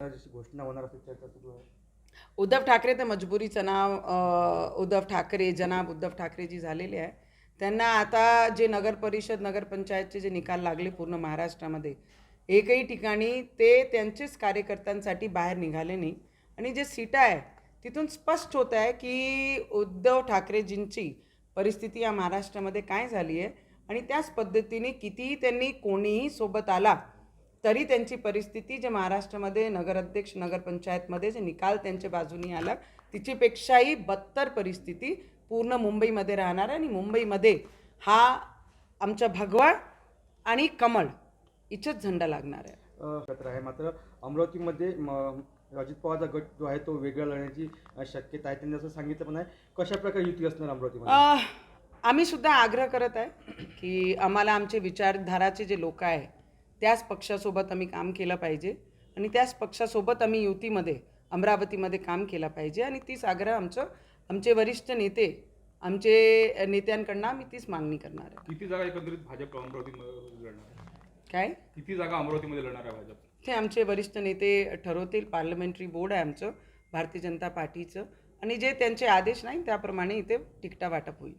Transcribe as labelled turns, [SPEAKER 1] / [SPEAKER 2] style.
[SPEAKER 1] जशी घोषणा होणार असेल चर्चा सुरू आहे
[SPEAKER 2] उद्धव ठाकरे तर मजबुरीचं नाव उद्धव ठाकरे जनाब उद्धव ठाकरे जी झालेले आहे. त्यांना आता जे नगर परिषद नगरपंचायतचे जे निकाल लागले पूर्ण महाराष्ट्रामध्ये एकही ठिकाणी ते त्यांचेच कार्यकर्त्यांसाठी बाहेर निघाले नाही. आणि जे सीटा आहे तिथून स्पष्ट होत आहे की उद्धव ठाकरेजींची परिस्थिती या महाराष्ट्रामध्ये काय झाली आहे? आणि त्याच पद्धतीने कितीही त्यांनी कोणीही सोबत आला तरी त्यांची परिस्थिती जे महाराष्ट्रामध्ये नगराध्यक्ष नगरपंचायतमध्ये जे निकाल त्यांच्या बाजूनी आला तिच्यापेक्षाही बदतर परिस्थिती पूर्ण मुंबईमध्ये राहणार आहे. आणि मुंबईमध्ये हा आमचा भगवा आणि कमळ इथंच झेंडा लागणार आहे.
[SPEAKER 1] आहे. मात्र अमरावतीमध्ये म- अजित पवारचा गट जो आहे तो वेगळा लढण्याची शक्यता आहे. त्यांनी असं सांगितलं पण आहे. कशा प्रकारे युती असणार अमरावतीमध्ये?
[SPEAKER 2] आम्ही सुद्धा आग्रह करत आहे की आम्हाला आमचे विचारधाराचे जे लोक आहे त्याच पक्षासोबत आम्ही काम केलं पाहिजे आणि त्याच पक्षासोबत आम्ही युतीमध्ये अमरावतीमध्ये काम केलं पाहिजे आणि तीच आग्रह आमचं आमचे वरिष्ठ नेते आमचे नेत्यांकडनं आम्ही तीच मागणी करणार आहे.
[SPEAKER 3] किती जागा एकंदरीत भाजप अमरावतीमध्ये लढणार आहे?
[SPEAKER 2] काय?
[SPEAKER 3] किती जागा अमरावतीमध्ये लढणार आहे भाजप?
[SPEAKER 2] ते आमचे वरिष्ठ नेते ठरवतील पार्लमेंटरी बोर्ड आहे आमचं भारतीय जनता पार्टीचं. आणि जे त्यांचे आदेश नाही त्याप्रमाणे इथे तिकटा वाटप होईल